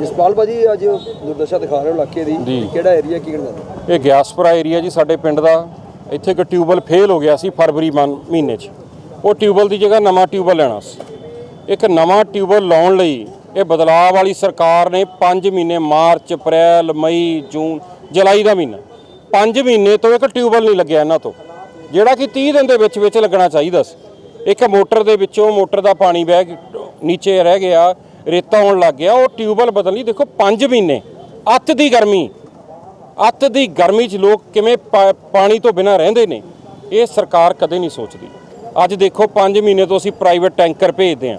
ਜਸਪਾਲ ਭਾਜੀ ਅੱਜ ਦੁਰਦਸ਼ਾ ਦਿਖਾ ਰਹੇ ਹੋ ਇਲਾਕੇ ਦੀ। ਕਿਹੜਾ ਏਰੀਆ ਕੀ ਕਰਨਾ? ਇਹ ਗਿਆਸਪੁਰਾ ਏਰੀਆ ਜੀ ਸਾਡੇ ਪਿੰਡ ਦਾ। ਇੱਥੇ ਇੱਕ ਟਿਊਬਲ ਫੇਲ ਹੋ ਗਿਆ ਸੀ ਫਰਵਰੀ ਮਹੀਨੇ 'ਚ। ਉਹ ਟਿਊਬਲ ਦੀ ਜਗ੍ਹਾ ਨਵਾਂ ਟਿਊਬਲ ਲੈਣਾ ਸੀ। ਇੱਕ ਨਵਾਂ ਟਿਊਬਲ ਲਾਉਣ ਲਈ ਇਹ ਬਦਲਾਅ ਵਾਲੀ ਸਰਕਾਰ ਨੇ 5 ਮਹੀਨੇ ਮਾਰਚ ਅਪ੍ਰੈਲ ਮਈ ਜੂਨ ਜੁਲਾਈ ਦਾ ਮਹੀਨਾ। 5 ਮਹੀਨੇ ਤੋਂ ਇੱਕ ਟਿਊਬਲ ਨਹੀਂ ਲੱਗਿਆ ਇਹਨਾਂ ਤੋਂ। ਜਿਹੜਾ ਕਿ 30 ਦਿਨ ਦੇ ਵਿੱਚ ਵਿੱਚ ਲੱਗਣਾ ਚਾਹੀਦਾ ਸੀ। ਇੱਕ ਮੋਟਰ ਦੇ ਵਿੱਚੋਂ ਮੋਟਰ ਦਾ ਪਾਣੀ ਵਹਿ ਕੇ ਨੀਚੇ ਰਹਿ ਗਿਆ। ਰੇਤਾ ਆਉਣ ਲੱਗ ਗਿਆ, ਉਹ ਟਿਊਬਲ ਲਈ ਦੇਖੋ 5 ਮਹੀਨੇ। ਅੱਤ ਦੀ ਗਰਮੀ, ਅੱਤ ਦੀ ਗਰਮੀ 'ਚ ਲੋਕ ਕਿਵੇਂ ਪਾ- ਪਾਣੀ ਤੋਂ ਬਿਨਾਂ ਰਹਿੰਦੇ ਨੇ, ਇਹ ਸਰਕਾਰ ਕਦੇ ਨਹੀਂ ਸੋਚਦੀ। ਅੱਜ ਦੇਖੋ 5 ਮਹੀਨੇ ਤੋਂ ਅਸੀਂ ਪ੍ਰਾਈਵੇਟ ਟੈਂਕਰ ਭੇਜਦੇ ਹਾਂ।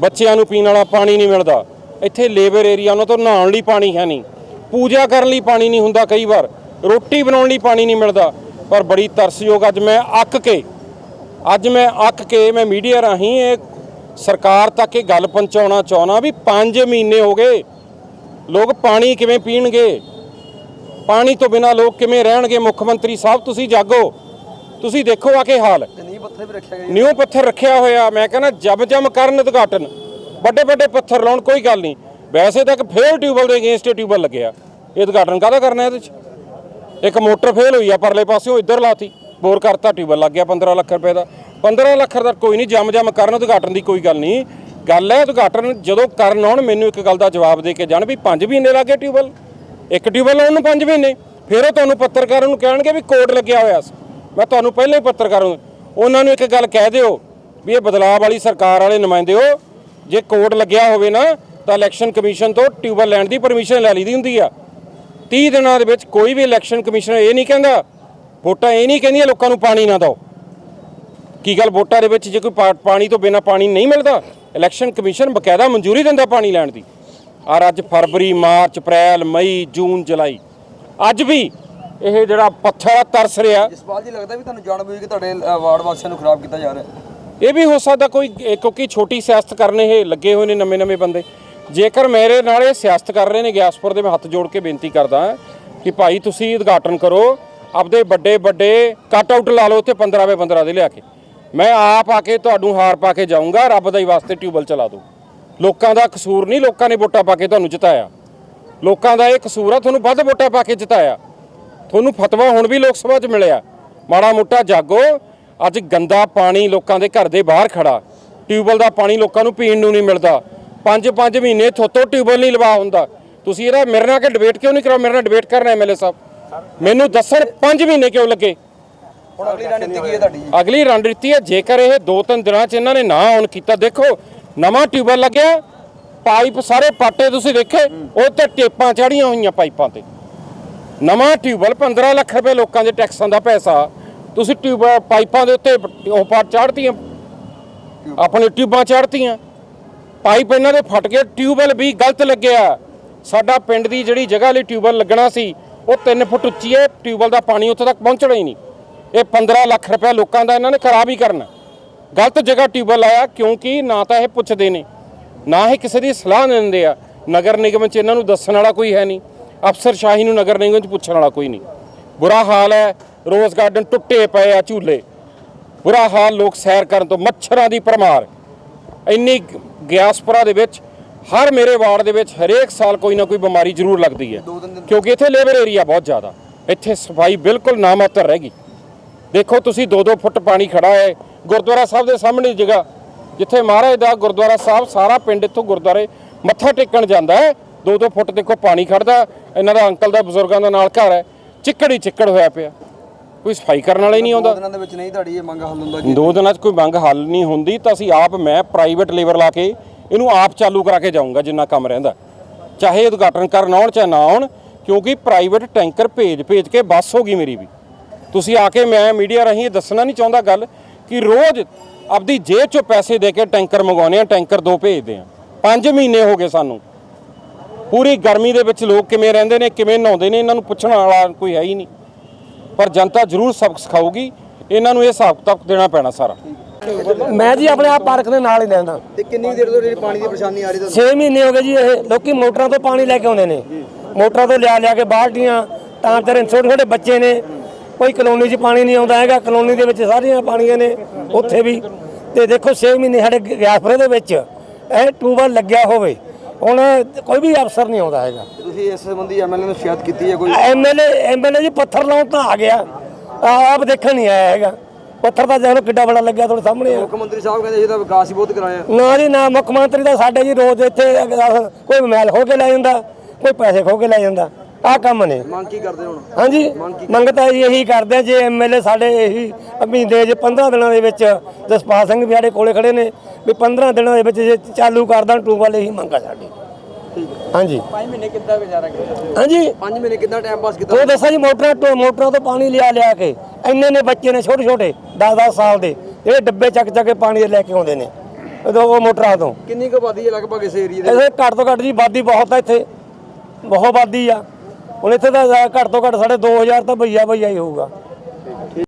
ਬੱਚਿਆਂ ਨੂੰ ਪੀਣ ਵਾਲਾ ਪਾਣੀ ਨਹੀਂ ਮਿਲਦਾ। ਇੱਥੇ ਲੇਬਰ ਏਰੀਆ ਉਹਨਾਂ ਤੋਂ ਨਹਾਉਣ ਲਈ ਪਾਣੀ ਹੈ ਨਹੀਂ। ਪੂਜਾ ਕਰਨ ਲਈ ਪਾਣੀ ਨਹੀਂ ਹੁੰਦਾ ਕਈ ਵਾਰ। ਰੋਟੀ ਬਣਾਉਣ ਲਈ ਪਾਣੀ ਨਹੀਂ ਮਿਲਦਾ। ਪਰ ਬੜੀ ਤਰਸਯੋਗ ਅੱਜ ਮੈਂ ਅੱਕ ਕੇ, ਅੱਜ ਮੈਂ ਅੱਕ ਕੇ ਮੈਂ ਮੀਡੀਆ ਰਾਹੀਂ ਇਹ ਸਰਕਾਰ ਤੱਕ ਇਹ ਗੱਲ ਪਹੁੰਚਾਉਣਾ ਚਾਹੁੰਦਾ ਵੀ 5 ਮਹੀਨੇ ਹੋ ਗਏ ਲੋਕ ਪਾਣੀ ਕਿਵੇਂ ਪੀਣਗੇ? ਪਾਣੀ ਤੋਂ ਬਿਨਾ ਲੋਕ ਕਿਵੇਂ ਰਹਿਣਗੇ? ਮੁੱਖ ਮੰਤਰੀ ਸਾਹਿਬ ਤੁਸੀਂ ਜਾਗੋ। ਤੁਸੀਂ ਦੇਖੋ ਆ ਕੇ ਹਾਲ। ਤੇ ਨੀਂਹ ਪੱਥਰ ਵੀ ਰੱਖਿਆ ਗਿਆ ਨਿਊ ਪੱਥਰ ਰੱਖਿਆ ਹੋਇਆ ਮੈਂ ਕਹਿੰਦਾ ਜਬ ਜਮ ਕਰਨ ਉਦਘਾਟਨ। ਵੱਡੇ ਵੱਡੇ ਪੱਥਰ ਲਾਉਣ ਕੋਈ ਗੱਲ ਨਹੀਂ। ਵੈਸੇ ਤਾਂ ਇੱਕ ਫੇਲ ਟਿਊਬਲ ਦੇ ਅਗੇਂਸਟ ਟਿਊਬਲ ਲੱਗਿਆ ਇਹ ਉਦਘਾਟਨ ਕਾਹਦਾ ਕਰਨਾ ਇਹਦੇ 'ਚ? ਇੱਕ ਮੋਟਰ ਫੇਲ ਹੋਈ ਆ ਪਰਲੇ ਪਾਸਿਓਂ ਇੱਧਰ ਲਾਤੀ। ਬੋਰ ਕਰਤਾ ਟਿਊਬਲ ਲੱਗ ਗਿਆ 15 ਲੱਖ ਰੁਪਏ ਦਾ। 15 ਲੱਖ ਦਾ ਕੋਈ ਨਹੀਂ ਜੰਮ ਜੰਮ ਕਰਨ, ਉਦਘਾਟਨ ਦੀ ਕੋਈ ਗੱਲ ਨਹੀਂ। ਗੱਲ ਹੈ ਉਦਘਾਟਨ ਜਦੋਂ ਕਰਨ ਆਉਣ, ਮੈਨੂੰ ਇੱਕ ਗੱਲ ਦਾ ਜਵਾਬ ਦੇ ਕੇ ਜਾਣ ਵੀ 5 ਮਹੀਨੇ ਲੱਗੇ ਟਿਊਬਲ ਇੱਕ ਟਿਊਬਲ ਆਉਣ ਨੂੰ 5 ਮਹੀਨੇ। ਫਿਰ ਉਹ ਤੁਹਾਨੂੰ ਪੱਤਰਕਾਰਾਂ ਨੂੰ ਕਹਿਣਗੇ ਵੀ ਕੋਡ ਲੱਗਿਆ ਹੋਇਆ ਸੀ। ਮੈਂ ਤੁਹਾਨੂੰ ਪਹਿਲਾਂ ਹੀ ਪੱਤਰਕਾਰ ਉਹਨਾਂ ਨੂੰ ਇੱਕ ਗੱਲ ਕਹਿ ਦਿਓ ਵੀ ਇਹ ਬਦਲਾਅ ਵਾਲੀ ਸਰਕਾਰ ਵਾਲੇ ਨੁਮਾਇੰਦੇ ਹੋ। ਜੇ ਕੋਡ ਲੱਗਿਆ ਹੋਵੇ ਨਾ, ਤਾਂ ਇਲੈਕਸ਼ਨ ਕਮਿਸ਼ਨ ਤੋਂ ਟਿਊਬਲ ਲੈਣ ਦੀ ਪਰਮਿਸ਼ਨ ਲੈ ਲਈਦੀ ਹੁੰਦੀ ਆ। 30 ਦਿਨਾਂ ਦੇ ਵਿੱਚ ਕੋਈ ਵੀ ਇਲੈਕਸ਼ਨ ਕਮਿਸ਼ਨ ਇਹ ਨਹੀਂ ਕਹਿੰਦਾ। ਵੋਟਾਂ ਇਹ ਨਹੀਂ ਕਹਿੰਦੀਆਂ ਲੋਕਾਂ ਨੂੰ ਪਾਣੀ ਨਾ ਦਿਓ। ਕੀ ਗੱਲ ਵੋਟਾਂ ਦੇ ਵਿੱਚ ਜੇ ਕੋਈ ਪਾਣੀ ਤੋਂ ਬਿਨਾ ਪਾਣੀ ਨਹੀਂ ਮਿਲਦਾ? ਇਲੈਕਸ਼ਨ ਕਮਿਸ਼ਨ ਬਕਾਇਦਾ ਮਨਜ਼ੂਰੀ ਦਿੰਦਾ ਪਾਣੀ ਲੈਣ ਦੀ। ਔਰ ਅੱਜ ਫਰਵਰੀ ਮਾਰਚ ਅਪ੍ਰੈਲ ਮਈ ਜੂਨ ਜੁਲਾਈ। ਅੱਜ ਵੀ ਇਹ ਜਿਹੜਾ ਪੱਥਰ ਤਰਸ ਰਿਹਾ। ਜਸਪਾਲ ਜੀ ਲੱਗਦਾ ਵੀ ਤੁਹਾਨੂੰ ਜਾਣਬੁੱਝ ਕੇ ਤੁਹਾਡੇ ਵਾਰਡ ਵਾਸੀਆਂ ਨੂੰ ਖਰਾਬ ਕੀਤਾ ਜਾ ਰਿਹਾ। ਇਹ ਵੀ ਹੋ ਸਕਦਾ ਕੋਈ ਕਿਉਂਕਿ ਛੋਟੀ ਸਿਆਸਤ ਕਰਨ ਇਹ ਲੱਗੇ ਹੋਏ ਨੇ ਨਵੇਂ ਨਵੇਂ ਬੰਦੇ। ਜੇਕਰ ਮੇਰੇ ਨਾਲ ਇਹ ਸਿਆਸਤ ਕਰ ਰਹੇ ਨੇ ਗਿਆਸਪੁਰ ਦੇ ਮੈਂ ਹੱਥ ਜੋੜ ਕੇ ਬੇਨਤੀ ਕਰਦਾ ਕਿ ਭਾਈ ਤੁਸੀਂ ਉਦਘਾਟਨ ਕਰੋ ਆਪਦੇ ਵੱਡੇ ਵੱਡੇ ਕੱਟ ਆਊਟ ਲਾ ਲਓ ਉੱਥੇ 15 ਵੇ 15 ਦੇ ਲਿਆ ਕੇ। ਮੈਂ ਆਪ ਆ ਕੇ ਤੁਹਾਨੂੰ ਹਾਰ ਪਾ ਕੇ ਜਾਊਂਗਾ, ਰੱਬ ਦਾ ਹੀ ਵਾਸਤੇ ਟਿਊਬਲ ਚਲਾ ਦੂੰ ਲੋਕਾਂ ਦਾ ਕਸੂਰ ਨਹੀਂ ਲੋਕਾਂ ਨੇ ਵੋਟਾਂ ਪਾ ਕੇ ਤੁਹਾਨੂੰ ਜਿਤਾਇਆ। ਲੋਕਾਂ ਦਾ ਇਹ ਕਸੂਰ ਆ, ਤੁਹਾਨੂੰ ਵੱਧ ਵੋਟਾਂ ਪਾ ਕੇ ਜਿਤਾਇਆ। ਤੁਹਾਨੂੰ ਫਤਵਾ ਹੁਣ ਵੀ ਲੋਕ ਸਭਾ 'ਚ ਮਿਲਿਆ। ਮਾੜਾ ਮੋਟਾ ਜਾਗੋ, ਅੱਜ ਗੰਦਾ ਪਾਣੀ ਲੋਕਾਂ ਦੇ ਘਰ ਦੇ ਬਾਹਰ ਖੜਾ। ਟਿਊਬਲ ਦਾ ਪਾਣੀ ਲੋਕਾਂ ਨੂੰ ਪੀਣ ਨੂੰ ਨਹੀਂ ਮਿਲਦਾ। ਪੰਜ ਪੰਜ ਮਹੀਨੇ ਥੋਤੋਂ ਟਿਊਬਲ ਨਹੀਂ ਲਵਾ ਹੁੰਦਾ। ਤੁਸੀਂ ਇਹਦਾ ਮੇਰੇ ਨਾਲ ਕਿ ਡਿਬੇਟ ਕਿਉਂ ਨਹੀਂ ਕਰਾਓ? ਮੇਰੇ ਨਾਲ ਡਿਬੇਟ ਕਰਨਾ ਐਮਐਲਏ ਸਾਹਿਬ। ਮੈਨੂੰ ਦੱਸਣ 5 ਮਹੀਨੇ ਕਿਉਂ ਲੱਗੇ? ਹੁਣ ਅਗਲੀ ਰਣਨੀਤੀ ਕੀ ਹੈ ਤੁਹਾਡੀ ਅਗਲੀ ਰਣਨੀਤੀ ਹੈ ਜੇਕਰ ਇਹ ਦੋ ਤਿੰਨ ਦਿਨਾਂ 'ਚ ਇਹਨਾਂ ਨੇ ਨਾ ਆਨ ਕੀਤਾ ਦੇਖੋ ਨਵਾਂ ਟਿਊਬਲ ਲੱਗਿਆ ਪਾਈਪ ਸਾਰੇ ਪਾਟੇ ਤੁਸੀਂ ਦੇਖੇ ਉਹ ਤੇ ਟੇਪਾਂ ਚੜੀਆਂ ਹੋਈਆਂ ਪਾਈਪਾਂ ਤੇ। ਨਵਾਂ ਟਿਊਬਲ 15 ਲੱਖ ਰੁਪਏ ਲੋਕਾਂ ਦੇ ਟੈਕਸਾਂ ਦਾ ਪੈਸਾ ਤੁਸੀਂ ਟਿਊਬ ਪਾਈਪਾਂ ਦੇ ਉੱਤੇ ਉਹ ਪਾ ਚੜਤੀਆਂ ਆਪਣੇ ਟਿਊਬਾਂ ਚੜਤੀਆਂ ਪਾਈਪ ਇਹਨਾਂ ਦੇ ਫਟ ਗਏ ਟਿਊਬਲ ਵੀ ਗਲਤ ਲੱਗਿਆ। ਸਾਡਾ ਪਿੰਡ ਦੀ ਜਿਹੜੀ ਜਗ੍ਹਾ ਲਈ ਟਿਊਬਲ ਲੱਗਣਾ ਸੀ ਉਹ 3 ਫੁੱਟ ਉੱਚੀ ਹੈ ਟਿਊਬਲ ਦਾ ਪਾਣੀ ਉੱਥੇ ਤੱਕ ਪਹੁੰਚਣਾ ਹੀ ਨਹੀਂ। ਇਹ 15 ਲੱਖ ਰੁਪਏ ਲੋਕਾਂ ਦਾ ਇਹਨਾਂ ਨੇ ਖਰਾਬ ਹੀ ਕਰਨਾ। ਗਲਤ ਜਗ੍ਹਾ ਟਿਊਬਲ ਲਾਇਆ ਕਿਉਂਕਿ ਨਾ ਤਾਂ ਇਹ ਪੁੱਛਦੇ ਨੇ ਨਾ ਹੀ ਕਿਸੇ ਦੀ ਸਲਾਹ ਦਿੰਦੇ ਆ। ਨਗਰ ਨਿਗਮ 'ਚ ਇਹਨਾਂ ਨੂੰ ਦੱਸਣ ਵਾਲਾ ਕੋਈ ਹੈ ਨਹੀਂ। ਅਫਸਰ ਸ਼ਾਹੀ ਨੂੰ ਨਗਰ ਨਿਗਮ 'ਚ ਪੁੱਛਣ ਵਾਲਾ ਕੋਈ ਨਹੀਂ। ਬੁਰਾ ਹਾਲ ਹੈ ਰੋਜ਼ ਗਾਰਡਨ ਟੁੱਟੇ ਪਏ ਆ ਝੂਲੇ। ਬੁਰਾ ਹਾਲ ਲੋਕ ਸੈਰ ਕਰਨ ਤੋਂ ਮੱਛਰਾਂ ਦੀ ਪਰਮਾਰ ਇੰਨੀ ਗਿਆਸਪੁਰਾ ਦੇ ਵਿੱਚ ਹਰ ਮੇਰੇ ਵਾਰਡ ਦੇ ਵਿੱਚ ਹਰੇਕ ਸਾਲ ਕੋਈ ਨਾ ਕੋਈ ਬਿਮਾਰੀ ਜ਼ਰੂਰ ਲੱਗਦੀ ਹੈ। ਕਿਉਂਕਿ ਇੱਥੇ ਲੇਬਰ ਏਰੀਆ ਬਹੁਤ ਜ਼ਿਆਦਾ। ਇੱਥੇ ਸਫ਼ਾਈ ਬਿਲਕੁਲ ਨਾਮਾਤਰ ਰਹਿ ਗਈ। ਦੇਖੋ ਤੁਸੀਂ 2-2 ਫੁੱਟ ਪਾਣੀ ਖੜਾ ਹੈ ਗੁਰਦੁਆਰਾ ਸਾਹਿਬ ਦੇ ਸਾਹਮਣੇ ਜਗ੍ਹਾ ਜਿੱਥੇ ਮਹਾਰਾਜ ਦਾ ਗੁਰਦੁਆਰਾ ਸਾਹਿਬ ਸਾਰਾ ਪਿੰਡ ਇੱਥੋਂ ਗੁਰਦੁਆਰੇ ਮੱਥਾ ਟੇਕਣ ਜਾਂਦਾ ਹੈ। 2-2 ਫੁੱਟ ਦੇਖੋ ਪਾਣੀ ਖੜਦਾ ਇਹਨਾਂ ਦਾ ਅੰਕਲ ਦਾ ਬਜ਼ੁਰਗਾਂ ਦਾ ਨਾਲ ਘਰ ਹੈ ਚਿੱਕੜ ਹੀ ਚਿੱਕੜ ਹੋਇਆ ਪਿਆ। ਕੋਈ ਸਫ਼ਾਈ ਕਰਨ ਵਾਲਾ ਹੀ ਨਹੀਂ ਆਉਂਦਾ। ਦੋ ਦਿਨਾਂ ਦੇ ਵਿੱਚ ਨਹੀਂ ਤੁਹਾਡੀ ਇਹ ਮੰਗ ਹੱਲ ਹੁੰਦਾ ਜੀ? ਦੋ ਦਿਨਾਂ 'ਚ ਕੋਈ ਮੰਗ ਹੱਲ ਨਹੀਂ ਹੁੰਦੀ ਤਾਂ ਅਸੀਂ ਆਪ ਮੈਂ ਪ੍ਰਾਈਵੇਟ ਲੇਬਰ ਲਾ ਕੇ ਇਹਨੂੰ ਆਪ ਚਾਲੂ ਕਰਾ ਕੇ ਜਾਊਂਗਾ ਜਿੰਨਾ ਕੰਮ ਰਹਿੰਦਾ। ਚਾਹੇ ਉਦਘਾਟਨ ਕਰਨ ਆਉਣ ਚਾਹੇ ਨਾ ਆਉਣ ਕਿਉਂਕਿ ਪ੍ਰਾਈਵੇਟ ਟੈਂਕਰ ਭੇਜ ਭੇਜ ਕੇ ਬੱਸ ਹੋ ਗਈ ਮੇਰੀ ਵੀ। ਤੁਸੀਂ ਆ ਕੇ ਮੈਂ ਮੀਡੀਆ ਰਾਹੀਂ ਇਹ ਦੱਸਣਾ ਨਹੀਂ ਚਾਹੁੰਦਾ ਗੱਲ ਕਿ ਰੋਜ਼ ਆਪਦੀ ਜੇਬ 'ਚੋਂ ਪੈਸੇ ਦੇ ਕੇ ਟੈਂਕਰ ਮੰਗਵਾਉਂਦੇ ਆ ਟੈਂਕਰ ਦੋ ਭੇਜਦੇ ਆ। 5 ਮਹੀਨੇ ਹੋ ਗਏ ਸਾਨੂੰ। ਪੂਰੀ ਗਰਮੀ ਦੇ ਵਿੱਚ ਲੋਕ ਕਿਵੇਂ ਰਹਿੰਦੇ ਨੇ ਕਿਵੇਂ ਨਹਾਉਂਦੇ ਨੇ ਇਹਨਾਂ ਨੂੰ ਪੁੱਛਣ ਵਾਲਾ ਕੋਈ ਹੈ ਹੀ ਨਹੀਂ। ਪਰ ਜਨਤਾ ਜ਼ਰੂਰ ਸਬਕ ਸਿਖਾਊਗੀ। ਇਹਨਾਂ ਨੂੰ ਇਹ ਹਿਸਾਬ ਕਿਤਾਬ ਦੇਣਾ ਪੈਣਾ ਸਾਰਾ। ਮੈਂ ਜੀ ਆਪਣੇ ਆਪ ਪਾਰਕ ਦੇ ਨਾਲ ਹੀ ਰਹਿੰਦਾ। ਤੇ ਕਿੰਨੀ ਦੇਰ ਤੋਂ ਜਿਹੜੀ ਪਾਣੀ ਦੀ ਪਰੇਸ਼ਾਨੀ ਆ ਰਹੀ ਤੁਹਾਨੂੰ? 6 ਮਹੀਨੇ ਹੋ ਗਏ ਜੀ ਇਹ। ਲੋਕੀ ਮੋਟਰਾਂ ਤੋਂ ਪਾਣੀ ਲੈ ਕੇ ਆਉਂਦੇ ਨੇ। ਮੋਟਰਾਂ ਤੋਂ ਲਿਆ ਲਿਆ ਕੇ ਬਾਲਟੀਆਂ ਤਾਂ ਤੇਰੇ ਛੋਟੇ ਛੋਟੇ ਬੱਚੇ ਨੇ। ਕੋਈ ਕਲੋਨੀ 'ਚ ਪਾਣੀ ਨਹੀਂ ਆਉਂਦਾ ਹੈਗਾ ਕਲੋਨੀ ਦੇ ਵਿੱਚ ਸਾਰੀਆਂ ਪਾਣੀਆਂ ਨੇ ਉੱਥੇ ਵੀ। ਤੇ ਦੇਖੋ 6 ਮਹੀਨੇ ਸਾਡੇ ਗਿਆਸਪੁਰੇ ਦੇ ਵਿੱਚ ਇਹ ਟੂਬਲ ਲੱਗਿਆ ਹੋਵੇ ਹੁਣ ਕੋਈ ਵੀ ਅਫਸਰ ਨਹੀਂ ਆਉਂਦਾ ਹੈਗਾ। ਤੁਸੀਂ ਇਸ ਸੰਬੰਧੀ ਐਮਐਲਏ ਨੂੰ ਸ਼ਿਕਾਇਤ ਕੀਤੀ ਹੈ ਕੋਈ? ਐਮਐਲਏ ਐਮਐਲਏ ਜੀ ਪੱਥਰ ਲਾਉਣ ਤਾਂ ਆ ਗਿਆ। ਆਪ ਦੇਖਣ ਨਹੀਂ ਆਇਆ ਹੈਗਾ। ਪੱਥਰ ਤਾਂ ਦੇਖ ਲਓ ਕਿੱਡਾ ਬੜਾ ਲੱਗਿਆ ਤੁਹਾਡੇ ਸਾਹਮਣੇ। ਮੁੱਖ ਮੰਤਰੀ ਸਾਹਿਬ ਕਹਿੰਦੇ ਇਹਦਾ ਵਿਕਾਸ ਹੀ ਬਹੁਤ ਕਰਾਇਆ। ਨਾ ਜੀ ਨਾ ਮੁੱਖ ਮੰਤਰੀ ਦਾ ਸਾਡੇ ਜੀ ਰੋਜ਼ ਇੱਥੇ ਕੋਈ ਮਹਿਲ ਖੋ ਕੇ ਲੈ ਜਾਂਦਾ ਕੋਈ ਪੈਸੇ ਖੋ ਕੇ ਲੈ ਜਾਂਦਾ। ਆਹ ਕੰਮ ਨੇ। ਮੰਗ ਕੀ ਕਰਦੇ ਹੁਣ? ਹਾਂਜੀ ਮੰਗ ਤਾਂ ਜੀ ਇਹੀ ਕਰਦੇ ਆ ਜੇ ਐਮਐਲਏ ਸਾਡੇ ਇਹੀ ਮਹੀਨੇ ਜੇ 15 ਦਿਨਾਂ ਦੇ ਵਿੱਚ ਜਸਪਾਲ ਸਿੰਘ ਵੀ ਸਾਡੇ ਕੋਲੇ ਖੜੇ ਨੇ ਵੀ 15 ਦਿਨਾਂ ਦੇ ਵਿੱਚ ਜੇ ਚਾਲੂ ਕਰ ਦੇਣ ਟੂਬਲ ਇਹੀ ਮੰਗਾ ਸਾਡੀ। ਹਾਂਜੀ। 5 ਮਹੀਨੇ ਕਿੱਦਾਂ ਗੁਜ਼ਾਰਾ ਕੀਤਾ ਹਾਂਜੀ। 5 ਮਹੀਨੇ ਕਿੱਦਾਂ ਟਾਈਮ ਪਾਸ ਕੀਤਾ? ਉਹ ਦੱਸਾਂ ਜੀ ਮੋਟਰਾਂ ਤੋਂ ਮੋਟਰਾਂ ਤੋਂ ਪਾਣੀ ਲਿਆ ਲਿਆ ਕੇ ਇੰਨੇ ਨੇ ਬੱਚੇ ਨੇ ਛੋਟੇ ਛੋਟੇ 10 10 ਸਾਲ ਦੇ ਇਹ ਡੱਬੇ ਚੱਕ ਚੱਕ ਕੇ ਪਾਣੀ ਲੈ ਕੇ ਆਉਂਦੇ ਨੇ ਉਹ ਮੋਟਰਾਂ ਤੋਂ। ਕਿੰਨੀ ਕੁ ਆਬਾਦੀ ਹੈ ਲਗਭਗ ਇਸ ਏਰੀਏ ਦੇ ਇਹਦੇ ਘੱਟ ਤੋਂ ਘੱਟ ਜੀ ਆਬਾਦੀ ਬਹੁਤ ਆ ਇੱਥੇ। ਬਹੁਤ ਆਬਾਦੀ ਆ। ਹੁਣ ਇੱਥੇ ਤਾਂ ਘੱਟ ਤੋਂ ਘੱਟ ਸਾਡੇ 2000 ਤਾਂ ਭਈਆ ਭਈਆ ਹੀ ਹੋਊਗਾ।